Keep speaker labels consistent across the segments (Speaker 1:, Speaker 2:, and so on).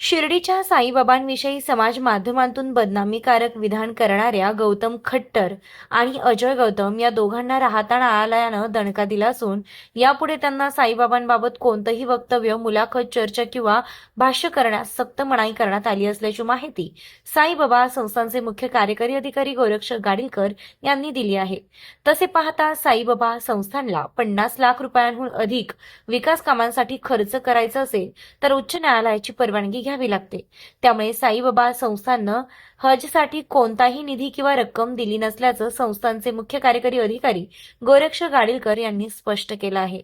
Speaker 1: शिर्डीच्या साईबाबांविषयी समाज माध्यमांतून बदनामीकारक विधान करणाऱ्या गौतम खट्टर आणि अजय गौतम या दोघांना राहता न्यायालयानं दणका दिला असून यापुढे त्यांना साईबाबांबाबत कोणतंही वक्तव्य मुलाखत चर्चा किंवा भाष्य करण्यास सक्त मनाई करण्यात आली असल्याची माहिती साईबाबा संस्थांचे मुख्य कार्यकारी अधिकारी गोरक्ष गाडीलकर यांनी दिली आहे. तसे पाहता साईबाबा संस्थांना पन्नास लाख रुपयांहून अधिक विकास कामांसाठी खर्च करायचा असेल तर उच्च न्यायालयाची परवानगी घ्यावी लागते. त्यामुळे साईबाबा संस्थांनं हजसाठी कोणताही निधी किंवा रक्कम दिली नसल्याचं संस्थांचे मुख्य कार्यकारी अधिकारी गोरक्ष गाडीलकर यांनी स्पष्ट केलं आहे.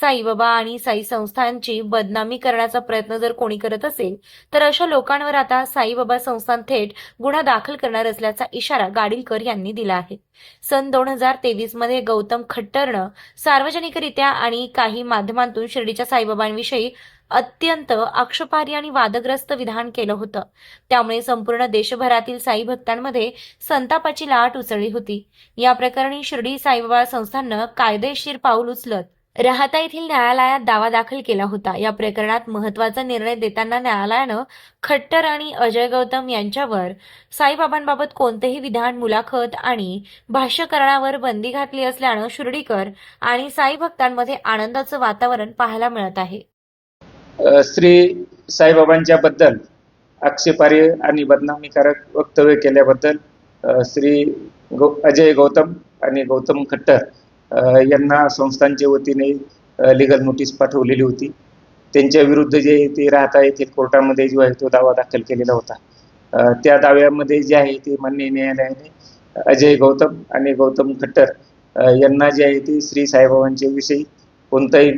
Speaker 1: साईबाबा आणि साई संस्थांची बदनामी करण्याचा प्रयत्न जर कोणी करत असेल तर अशा लोकांवर आता साईबाबा संस्थान थेट गुन्हा दाखल करणार असल्याचा इशारा गाडीलकर यांनी दिला आहे. सन दोन हजार तेवीसमध्ये गौतम खट्टरनं सार्वजनिकरित्या आणि काही माध्यमांतून शिर्डीच्या साईबाबांविषयी अत्यंत आक्षेपार्ह आणि वादग्रस्त विधान केलं होतं. त्यामुळे संपूर्ण देशभरातील साई भक्तांमध्ये संतापाची लाट उसळली होती. या प्रकरणी शिर्डी साईबाबा संस्थाननं कायदेशीर पाऊल उचलत राहता येथील न्यायालयात दावा दाखल केला होता. या प्रकरणात महत्त्वाचा निर्णय देताना न्यायालयानं खट्टर आणि अजय गौतम यांच्यावर साईबाबांबाबत कोणतेही विधान मुलाखत आणि भाष्य करण्यावर बंदी घातली असल्यानं शिर्डीकर आणि साई भक्तांमध्ये आनंदाचं वातावरण पाहायला मिळत आहे.
Speaker 2: श्री साईबाबांच्या बद्दल आक्षेपार्ह आणि बदनामीकारक वक्तव्य केल्याबद्दल श्री गौ अजय गौतम आणि गौतम खट्टर यांना संस्थांच्या वतीने लिगल नोटीस पाठवलेली होती. त्यांच्या विरुद्ध जे ते राहता येथील कोर्टामध्ये जो आहे तो दावा दाखल केलेला होता. त्या दाव्यामध्ये जे आहे ते मान्य न्यायालयाने अजय गौतम आणि गौतम खट्टर यांना जे आहे ते श्री साईबाबांच्या विषयी कोणताही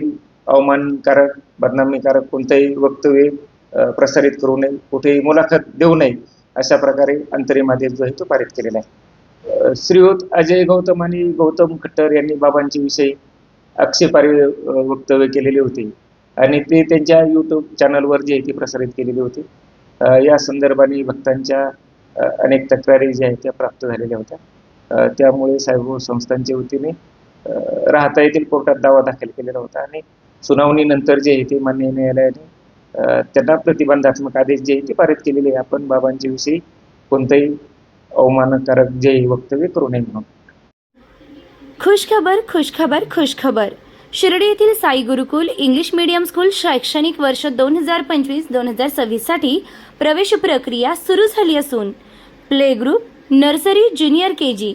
Speaker 2: अवमानकारक बदनामीकारक कोणतंही वक्तव्य प्रसारित करू नये कुठेही मुलाखत देऊ नये अशा प्रकारे अंतरिम आदेश जो आहे तो पारित केलेला आहे. श्रीयुत अजय गौतम आणि गौतम खट्टर यांनी बाबांच्या विषयी आक्षेपार्ह वक्तव्य केलेले होते. आणि ते त्यांच्या यूट्यूब चॅनलवर जे आहे ते प्रसारित केलेले होते. या संदर्भाने भक्तांच्या अनेक तक्रारी ज्या आहेत त्या प्राप्त झालेल्या होत्या. त्यामुळे साहेब संस्थांच्या वतीने राहता येथील कोर्टात दावा दाखल केलेला होता आणि सुनावणीनंतर जे आहे ते मान्य न्यायालयाने त्यांना प्रतिबंधात्मक आदेश जे आहे ते पारित केलेले आहे. आपण बाबांच्या विषयी कोणतंही अवमानकारक जे वक्तव्य करू नये म्हणून.
Speaker 3: खुशखबर खुशखबर खुशखबर. शिर्डी येथील Sai Gurukul English medium school शैक्षणिक वर्ष दोन हजार पंचवीस दोन हजार सव्वीससाठी प्रवेश प्रक्रिया सुरू झाली असून play group nursery junior K G